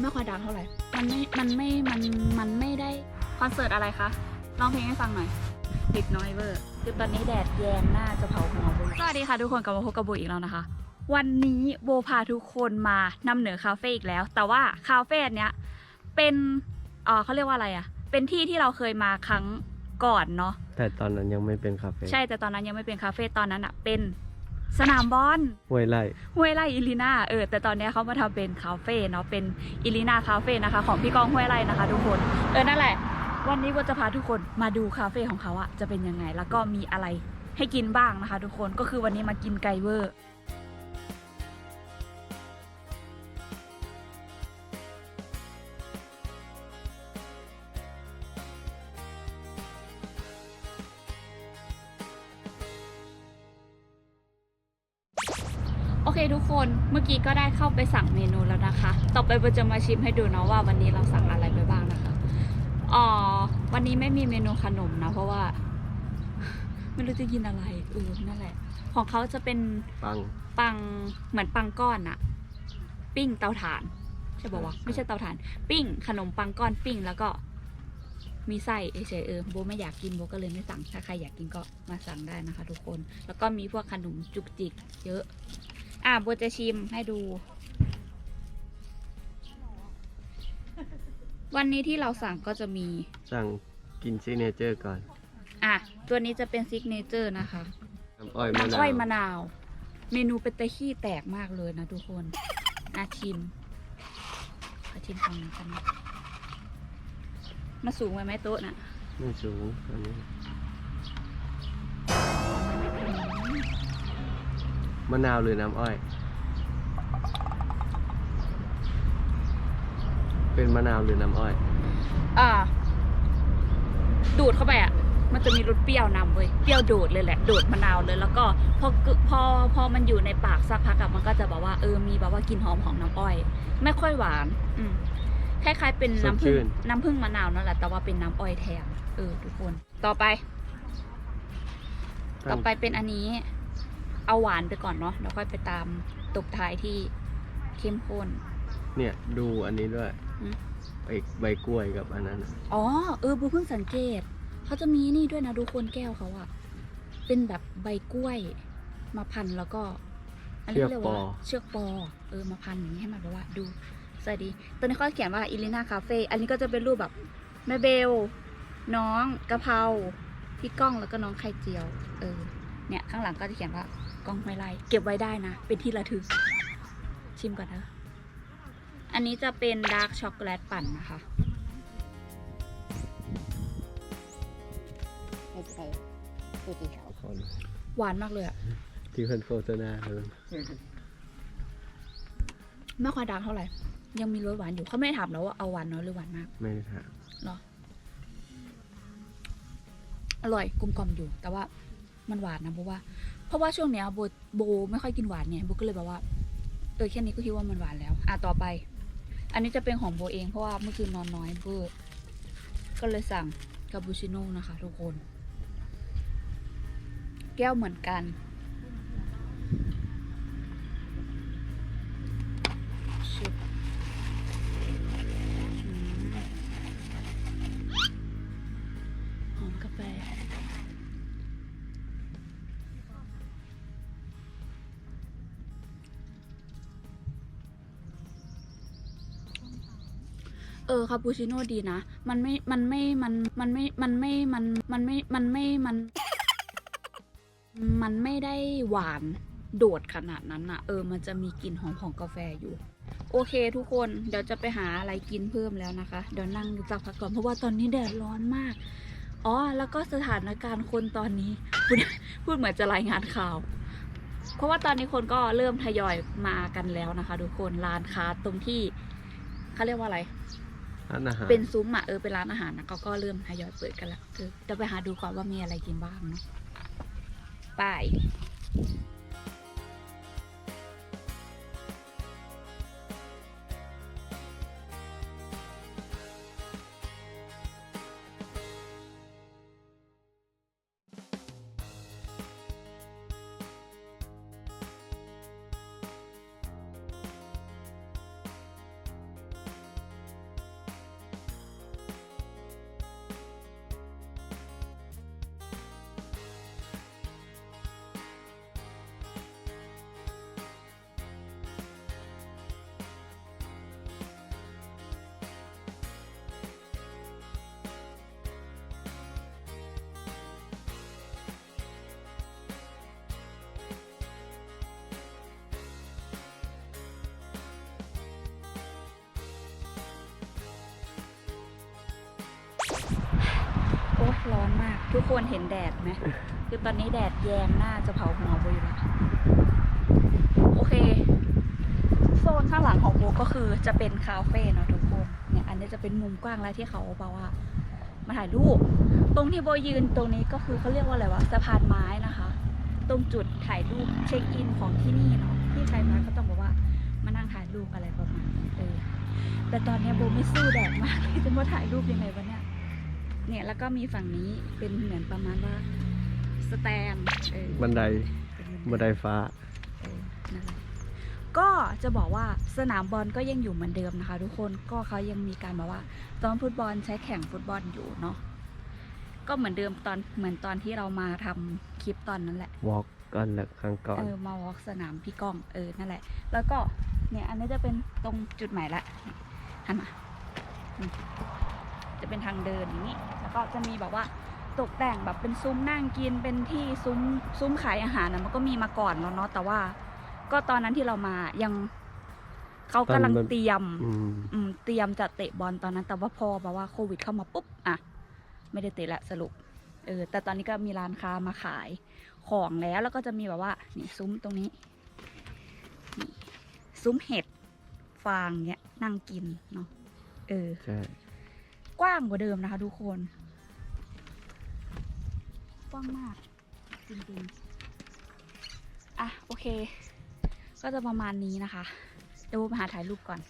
ไม่ค่อยดังเท่าไหร่ มันไม่ มันไม่ มัน มันไม่ได้ คอนเสิร์ตอะไรคะร้องเพลงให้ฟังหน่อยเด็กน้อยเวอร์ คือตอนนี้แดดแยงหน้าจะเผาหัวโบสวัสดีค่ะทุกคนกลับมาพบกับโบอีกแล้วนะคะ วันนี้โบพาทุกคนมานำเหนือคาเฟ่อีกแล้ว แต่ว่าคาเฟ่เนี้ยเป็นเอ่อเขาเรียกว่าอะไรอะเป็นที่ที่เราเคยมาครั้งก่อนเนาะ แต่ตอนนั้นยังไม่เป็นคาเฟ่ ใช่ แต่ตอนนั้นยังไม่เป็นคาเฟ่ ตอนนั้นอะเป็น สนามบอลห้วยไร่ห้วยไร่อิลิน่าเออแต่ตอนเนี้ยเขามาทำเป็นคาเฟ่เนาะเป็นอิลิน่าคาเฟ่นะคะ ของพี่กองห้วยไร่นะคะ ทุกคนเออนั่นแหละ วันนี้ก็จะพาทุกคนมาดูคาเฟ่ของเขาอะจะเป็นยังไง แล้วก็มีอะไรให้กินบ้างนะคะ ทุกคนก็คือวันนี้มากินไก่เวอร์ กี้ก็ได้เข้าไปสั่งเมนูแล้วนะคะ ต่อไปเราจะมาชิมให้ดูเนาะว่าวันนี้เราสั่งอะไรไปบ้างนะคะอ๋อวันนี้ไม่มีเมนูขนมนะเพราะว่า ไม่รู้จะกินอะไรเออนั่นแหละ ของเขาจะเป็นปังปังเหมือนปังก้อนอะปิ้งเตาถ่านใช่ป่าวะใช่ไม่ใช่เตาถ่าน ปิ้ง ขนมปังก้อนปิ้งแล้วก็มีไส้เฉยๆเออโบไม่อยากกินโบก็เลยไม่สั่ง ถ้าใครอยากกินก็มาสั่งได้นะคะ ทุกคน แล้วก็มีพวกขนมจุกจิก เยอะ อะโบจะชิมให้ดู วันนี้ที่เราสั่งก็จะมี สั่งกินซิเนเจอร์ก่อนอะ ตัวนี้จะเป็นซิกเนเจอร์นะคะน้ำอ้อยมะน้ำนาอ้อยวมะนนาว เมนูเป็นตะขี้แตกมากเลยนะทุกคนอาชิมขอชิมฟังหน่อยกันนะมาสูงไปไหมโต๊ะน่ะไม่สูงอันนี้ มะนาวหรือน้ำอ้อย เป็นมะนาวหรือน้ำอ้อย อ่า ดูดเข้าไปอะ มันจะมีรสเปรี้ยวนำเว้ย เปรี้ยวโดดเลยแหละ โดดมะนาวเลย แล้วก็พอกึพอพอมันอยู่ในปากสักพักอะมันก็จะแบบว่าเออ มีแบบว่ากลิ่นหอมของน้ำอ้อย ไม่ค่อยหวาน อืมคล้ายๆเป็นน้ำผึ้สดชื่งนน้ำผึ้งมะนาวนั่นแหละ แต่ว่าเป็นน้ำอ้อยแทน เออทุกคน ต่อไป ต่อไปเป็นอันนี้ เอาหวานไปก่อนเนาะเดี๋ยวค่อยไปตามตบท้ายที่เข้มข้น เนี่ยดูอันนี้ด้วยอืมใบใบกล้วยกับอันนั้นน่ะอ๋อเออบูเพิ่งสังเกต เขาจะมีนี่ด้วยนะดูคนแก้วเขาอะเป็นแบบใบกล้วยมาพันแล้วก็อันนี้เรียกว่าเชือกปอ เออมาพันอย่างนี้ให้มันแบบว่าดูสวัสดีตอนนี้เขาเขียนว่าอิลิน่าคาเฟ่อันนี้ก็จะเป็นรูปแบบแม่เบล น้องกะเพราพี่ก้องแล้วก็น้องไข่เจียว เออ เนี่ยข้างหลังก็จะเขียนว่า กล้องไม่ไล่เก็บไว้ได้นะ เป็นที่ระทึก ชิมก่อนเถอะอันนี้จะเป็นดาร์กช็อกโกแลตปั่นนะคะไม่ใช่สีเขียวคนหวานมากเลยอะที่เพิ่นโฆษณาเลยไม่ค่อยดังเท่าไหร่ ยังมีรสหวานอยู่เขาไม่ได้ถามแล้วว่าเอาหวานน้อยหรือหวานมาก ไม่ได้ถามเหรออร่อยกลมกล่อมอยู่ แต่ว่ามันหวานนะโบว่า เพราะว่าช่วงเนี้ยโบโบไม่ค่อยกินหวานไงโบก็เลยแบบว่าเออแค่นี้ก็คิดว่ามันหวานแล้ว อะต่อไป อันนี้จะเป็นของโบเองเพราะว่าเมื่อคืนนอนน้อยเบอร์ก็เลยสั่งคาปูชิโน่นะคะ ทุกคน แก้วเหมือนกัน เออคาปูชิโน่ดีนะ มันไม่ มันไม่ มัน มันไม่ มันไม่ มัน มันไม่ มันไม่ มัน มันไม่ได้หวานโดดขนาดนั้นอะเออ มันจะมีกลิ่นหอมของกาแฟอยู่ โอเคทุกคน เดี๋ยวจะไปหาอะไรกินเพิ่มแล้วนะคะ เดี๋ยวนั่งสักพักก่อนเพราะว่าตอนนี้แดดร้อนมาก อ๋อ แล้วก็สถานการณ์คนตอนนี้พูดพูดเหมือนจะรายงานข่าว เพราะว่าตอนนี้คนก็เริ่มทยอยมากันแล้วนะคะ ทุกคน ร้านค้าตรงที่เขาเรียกว่าอะไร ร้านอาหารเป็นซุ้มอะเออเป็นร้านอาหารนะเขาก็เริ่มทยอยเปิดกันแล้วเออเดี๋ยวไปหาดูก่อนว่ามีอะไรกินบ้างเนาะไป ทุกคนเห็นแดดไหมคือตอนนี้แดดแยงหน้าจะเผาหัวโบอยู่แล้วโอเค โซนข้างหลังของโบก็คือจะเป็นคาเฟ่เนาะทุกคนเนี่ยอันนี้จะเป็นมุมกว้างแล้วที่เขาบอกว่ามาถ่ายรูป ตรงที่โบยืนตรงนี้ก็คือเขาเรียกว่าอะไรวะสะพานไม้นะคะ ตรงจุดถ่ายรูปเช็คอินของที่นี่เนาะที่ใครมาก็ต้องบอกว่ามานั่งถ่ายรูปอะไรประมาณนี้เออแต่ตอนนี้โบไม่สู้แดดมากเลยจะมาถ่ายรูปยังไงวะเนี่ย เนี่ยแล้วก็มีฝั่งนี้เป็นเหมือนประมาณว่าสแตนเออบันไดเป็นบันไดฟ้า เออนั่นแหละก็จะบอกว่าสนามบอลก็ยังอยู่เหมือนเดิมนะคะ ทุกคนก็เขายังมีการแบบว่าซ้อมฟุตบอลใช้แข่งฟุตบอลอยู่เนาะก็เหมือนเดิมตอนเหมือนตอนที่เรามาทำคลิปตอนนั้นแหละ วอล์กกันแหละครั้งก่อน เออมาวอล์กสนามพี่ก้องเออนั่นแหละ แล้วก็เนี่ยอันนี้จะเป็นตรงจุดใหม่ละหันมาอืม จะเป็นทางเดินอย่างนี้ แล้วก็จะมีแบบว่าตกแต่งแบบเป็นซุ้มนั่งกินเป็นที่ซุ้มซุ้มขายอาหารนะมันก็มีมาก่อนแล้วเนาะแต่ว่า ก็ตอนนั้นที่เรามายังเขากำลังตอนมันเตรียมอืมอืมเตรียมจะเตะบอลตอนนั้น แต่ว่าพอแบบว่าโควิดเข้ามาปุ๊บอะไม่ได้เตะละสรุปเออแต่ตอนนี้ก็มีร้านค้ามาขายของแล้วแล้วก็จะมีแบบว่านี่ซุ้มตรงนี้นี่ซุ้มเห็ดฟางเนี้ยนั่งกินเนาะเออใช่ กว้างกว่าเดิมนะคะทุกคน กว้างมาก จริงๆ อะ โอเค ก็จะประมาณนี้นะคะ เดี๋ยวโบไปหาถ่ายรูปก่อน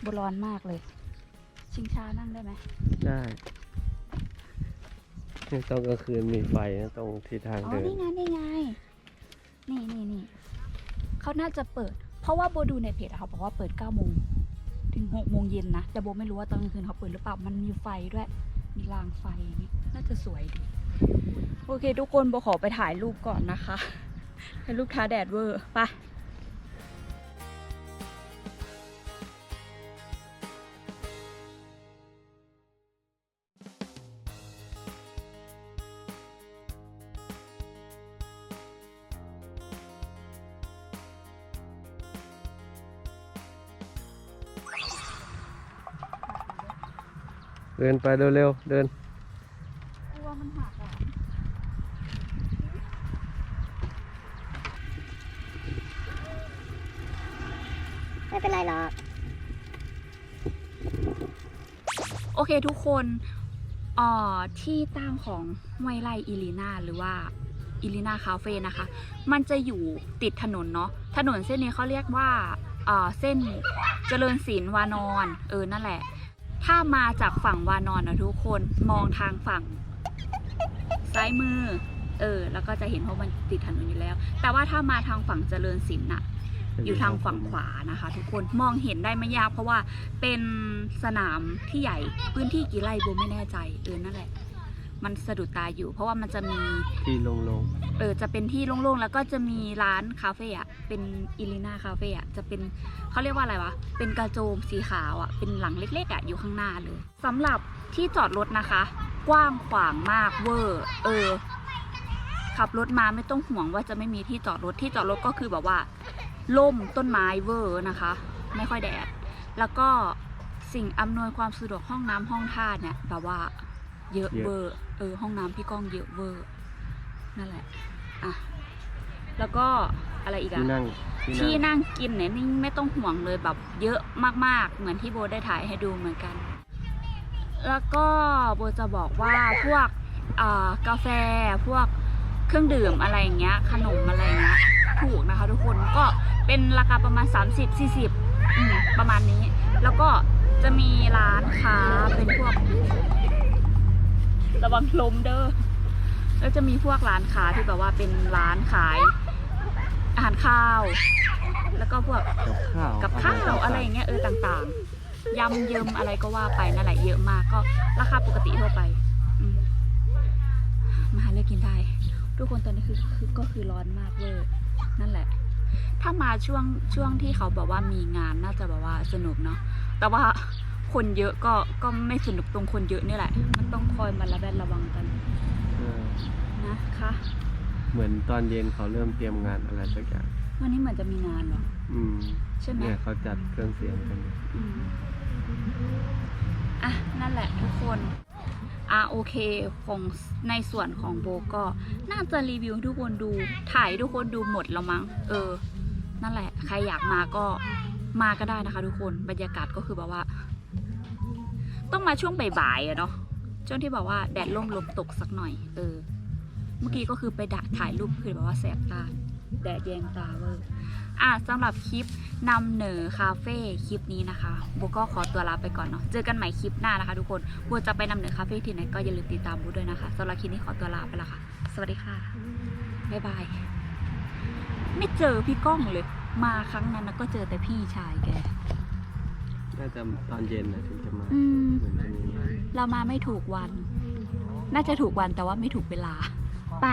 โบร้อนมากเลย ชิงช้านั่งได้ไหมได้เนี่ยตอนกลางคืนมีไฟนะตรงที่ทางอ๋อเดินนี่ไงนี่ไง นี่นี่นี่เขาน่าจะเปิด เพราะว่าโบดูในเพจอะเขาบอกว่าเปิด9โมง ถึง6โมงเย็นนะ แต่โบไม่รู้ว่าตอนกลางคืนเขาเปิดหรือเปล่า มันมีไฟด้วย มีรางไฟอย่างนี้น่าจะสวยดี โอเค ทุกคนโบขอไปถ่ายรูปก่อนนะคะถ่ายรูปท้าแดดเวอร์ไป เดินไปเร็วๆเดินกลัวมันหักอะไม่เป็นไรหรอก โอเคทุกคนเอ่อที่ตั้งของห้วยไร่อิลีนาหรือว่าอิลีนาคาเฟ่นะคะ มันจะอยู่ติดถนนเนาะ ถนนเส้นนี้เขาเรียกว่าเอ่อเส้นเจริญศิลป์วานอน เออ นั่นแหละ ถ้ามาจากฝั่งวานอนนะทุกคนมองทางฝั่ง ซ้ายมือ เออ แล้วก็จะเห็นเพราะมันติดถนนอยู่แล้ว แต่ว่าถ้ามาทางฝั่งเจริญศิลป์น่ะ อยู่ทางฝั่งขวานะคะ ทุกคนมองเห็นได้ไม่ยากเพราะว่าเป็นสนามที่ใหญ่พื้นที่กี่ไร่โบไม่แน่ใจเออนั่นแหละ มันสะดุดตาอยู่ เพราะว่ามันจะมีที่โลงเออจะเป็นที่โล่งๆแล้วก็จะมีร้านคาเฟ่อะเป็นอิลิน่าคาเฟ่อะจะเป็นเขาเรียกว่าอะไรวะเป็นกระโจมสีขาวอะเป็นหลังเล็กๆอะอยู่ข้างหน้าเลยสำหรับที่จอดรถนะคะ กว้างขวางมากเวอร์เออ ขับรถมาไม่ต้องห่วงว่าจะไม่มีที่จอดรถที่จอดรถก็คือแบบว่าล่มต้นไม้เวอร์นะคะ ไม่ค่อยแดด แล้วก็สิ่งอำนวยความสะดวกห้องน้ำห้องท่าเนี่ยแบบว่า เยอะ เวอร์เออห้องน้ำพี่ก้องเยอะเวอร์นั่นแหละอะแล้วก็อะไรอีกๆอะที่นั่งที่นั่งกินเนี่ยนี่ไม่ต้องห่วงเลยแบบเยอะมากๆ เหมือนที่โบได้ถ่ายให้ดูเหมือนกัน แล้วก็โบจะบอกว่าพวกอ่ากาแฟพวกเครื่องดื่มอะไรอย่างเงี้ย ขนมอะไรอย่างเงี้ยถูกนะคะทุกคนก็เป็นราคาประมาณ 30 40อืมประมาณนี้ แล้วก็จะมีร้านค้าเป็นพวก ระวังลมเด้อแล้วจะมีพวกร้านค้าที่แบบว่าเป็นร้านขาย อาหารข้าว แล้วก็พวกกับข้าวกับข้าอหรวอะไรอย่างเงี้ยเออต่างๆยำเยิมอะไรก็ว่าไปนั่นแหละเยอะมากก็ราคาปกติทั่วไปอืมมาหาเลือกกินได้ ทุกคนตอนนี้คือคือก็คือร้อนมากเวอร์นั่นแหละ ถ้ามาช่วงช่วงที่เขาบอกว่ามีงานน่าจะแบบว่าสนุกเนาะแต่ว่า คนเยอะก็ก็ไม่สนุกตรงคนเยอะนี่แหละ มันต้องคอยมาระแวดระวังกันเออนะคะ เหมือนตอนเย็นเขาเริ่มเตรียมงานอะไรสักอย่างวันนี้เหมือนจะมีงานเหรอ อืมใช่ไหมเนี่ยเขาจัดเครื่องเสียงกันอืมอะ นั่นแหละทุกคนอะโอเคของในส่วนของโบก็ น่าจะรีวิวให้ทุกคนดู ถ่ายให้ทุกคนดูหมดแล้วมั้ง เออ นั่นแหละ ใครอยากมาก็มาก็ได้นะคะทุกคน บรรยากาศก็คือแบบว่า ต้องมาช่วงบ่ายๆอะเนาะช่วงที่แบบว่าแดดร่มลมตกสักหน่อย เออ เมื่อกี้ก็คือไปดถ่ายรูปคือแบบว่าแสบตา แดดแยงตาเวอร์อะสำหรับคลิปนำเหนอคาเฟ่คลิปนี้นะคะโบก็ขอตัวลาไปก่อนเนาะเจอกันใหม่คลิปหน้านะคะทุกคนโบจะไปนำเหนอคาเฟ่ที่ไหนก็อย่าลืมติดตามโบด้วยนะคะสำหรับคลิปนี้ขอตัวลาไปละค่ะ สวัสดีค่ะบ๊ายบายไม่เจอพี่ก้องเลย มาครั้งนั้นนะก็เจอแต่พี่ชายแก น่าจะตอนเย็นนะถึงจะมาอืม เหมือนจะมีมาเรามาไม่ถูกวัน น่าจะถูกวันแต่ว่าไม่ถูกเวลาไป